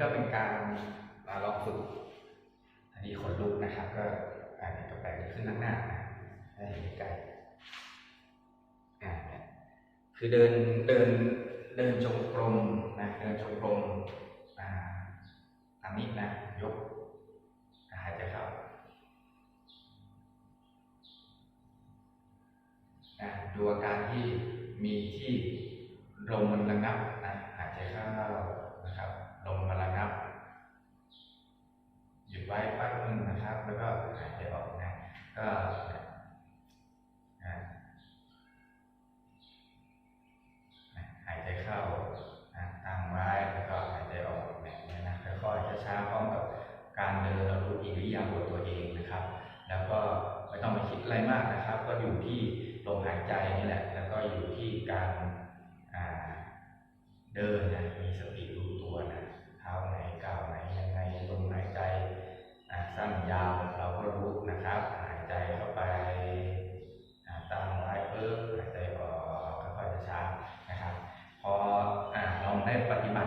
การมาลองฝึก อันนี้ขนลุกนะครับ ก็อ่านกาแฟขึ้นข้างหน้านะให้เห็นใกล้อ่าคือเดินเดินเดินจงกรมนะเดินจงกรมอ่าทางนี้นะยกหายใจเข้าดูอาการที่มีที่ลมมันระงับนะหายใจเข้า ก็หายใจเข้าตั้งไว้แล้วก็หายใจออกแบบนี้นะค่อยๆช้าๆพร้อมกับการเดินเรารู้อิริยาบถตัวเองนะครับ แล้วก็ไม่ต้องไปคิดอะไรมากนะครับ ก็อยู่ที่ลมหายใจนี่แหละ แล้วก็อยู่ที่การเดินนะมีส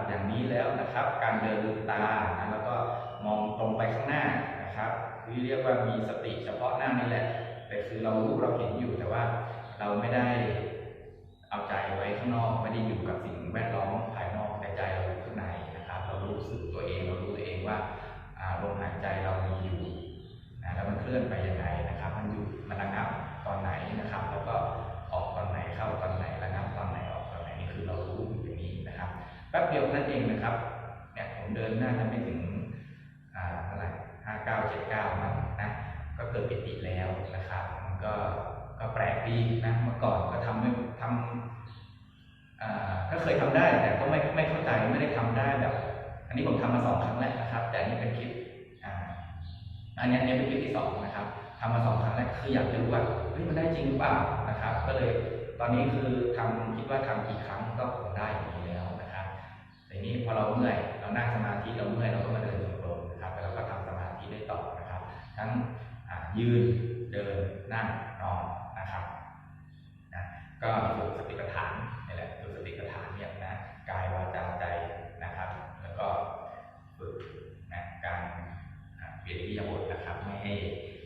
อย่างนี้แล้วนะครับ การเดินลืมตานะแล้วก็มองตรงไปข้างหน้านะครับที่เรียกว่ามีสติเฉพาะหน้านี่แหละแต่คือเรารู้เราเห็นอยู่แต่ว่าเราไม่ได้เอาใจไว้ข้างนอกไม่ได้อยู่กับสิ่งแวดล้อมภาย ป๊บเดียวนั่นเองนะครับเนี่ยผมเดินน่าจะไม่ถึงอ่าเท่าไหร่ห้าเก้าเจ็ดเก้ามันนะก็เกิดปิติแล้วนะครับมันก็ก็แปลกดีนะเมื่อก่อนก็ทำไม่ทำอ่าก็เคยทำได้แต่ก็ไม่ไม่เข้าใจไม่ได้ทำได้แบบ อันนี้ผมทำมาสองครั้งแล้วนะครับ แต่นนี้เป็นคลิปอ่าอันนี้อันนี้เป็นคลิปที่สองนะครับทำมาสองครั้งแล้วคืออยากจะรู้ว่าเฮ้ยมันได้จริงหรือเปล่านะครับ ก็เลยตอนนี้คือทำคิดว่าทำกี่ครั้งก็คงได้อย่างนี้แล้ว นี้พอเราเมื่อยเรานั่งสมาธิเราเมื่อยเราก็มาเดินจงกรมนะครับแล้วก็ทำสมาธิได้ต่อนะครับ ทั้งยืนเดินนั่งนอนนะครับนะก็ฝึกสติปัฏฐานนี่แหละฝึกสติปัฏฐานเนี่ยนะกายวาจาใจนะครับ แล้วก็ฝึกนะการเปลี่ยนอิริยบถนะครับไม่ให้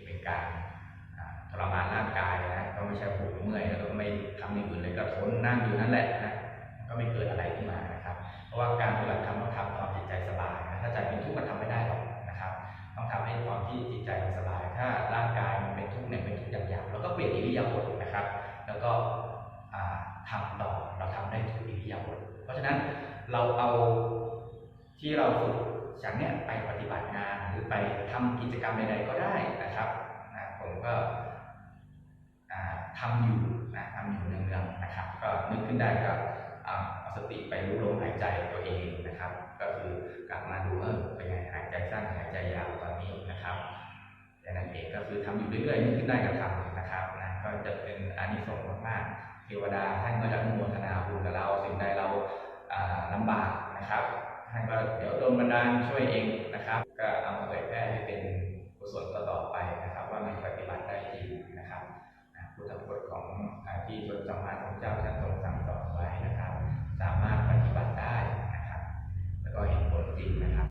เป็นการทรมานร่างกายนะก็ไม่ใช่ปวดเมื่อยแล้วก็ไม่ทำอย่างอื่นเลยก็ทนนั่งอยู่นั่นแหละนะก็ไม่เกิดอะไรขึ้นมานะ ราะว่าการปฏิบัติธรรมต้องทำความจิตใจสบายนะถ้าใจเป็นทุกข์มันทำไม่ได้หรอกนะครับ ต้องทำให้ความที่จิตใจมันสบาย ถ้าร่างกายมันเป็นทุกข์เนี่ยเป็นทุกข์อย่างๆแล้วก็เปลี่ยนอิริยาบถนะครับ แล้วก็อ่าทำต่อเราทำได้ทุกอิริยาบถเพราะฉะนั้นเราเอาที่เราฝึกจากเนี้ยไปปฏิบัติงานหรือไปทำกิจกรรมใดๆก็ได้นะครับนะผมก็อ่าทำอยู่นะทำอยู่เนืองๆนะครับ ก็นึกขึ้นได้ก็ สติไปรู้ลมหายใจตัวเองนะครับ ก็คือกลับมาดูเออเป็นไงหายใจสั้นหายใจยาวตอนนี้นะครับอย่นั้นเองก็คือทำอยู่เรื่อยๆนึกขึ้นได้ก็ทำนะครับนะก็จะเป็นอานิสงส์มากๆเทวดาท่านก็จะอนุโมทนาบุญกับเราสิ่งใดเราอ่าลำบากนะครับท่านก็เดี๋ยวโดนบันดาลช่วยเองนะครับ ก็เอามาเผยแพร่ให้เป็นกุศลต่อๆไปนะครับ ว่ามันปฏิบัติได้จริงนะครับพุทธพจน์ของที่พระสัมมาสัมพุทธเจ้าท่านทรง